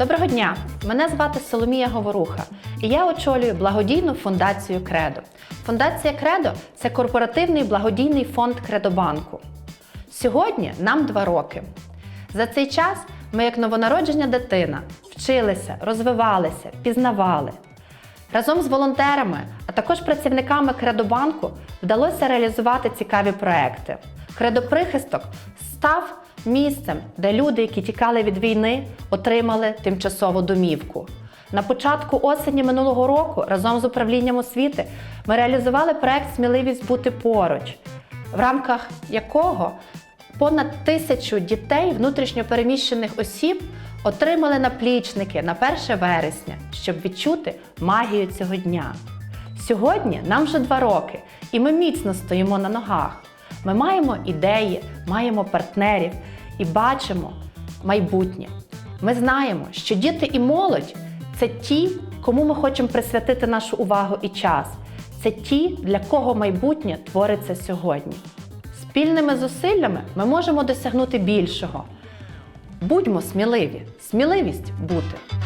Доброго дня! Мене звати Соломія Говоруха, і я очолюю благодійну фундацію Кредо. Фундація Кредо це корпоративний благодійний фонд Кредобанку. Сьогодні нам два роки. За цей час ми, як новонароджена дитина, вчилися, розвивалися, пізнавали. Разом з волонтерами, а також працівниками Кредобанку вдалося реалізувати цікаві проекти. Кредоприхисток став місцем, де люди, які тікали від війни, отримали тимчасову домівку. На початку осені минулого року разом з управлінням освіти ми реалізували проект Сміливість бути поруч, в рамках якого понад тисячу дітей внутрішньопереміщених осіб отримали наплічники на 1 вересня, щоб відчути магію цього дня. Сьогодні нам вже два роки, і ми міцно стоїмо на ногах. Ми маємо ідеї, маємо партнерів і бачимо майбутнє. Ми знаємо, що діти і молодь це ті, кому ми хочемо присвятити нашу увагу і час. Це ті, для кого майбутнє твориться сьогодні. Спільними зусиллями ми можемо досягнути більшого. Будьмо сміливі, сміливість бути.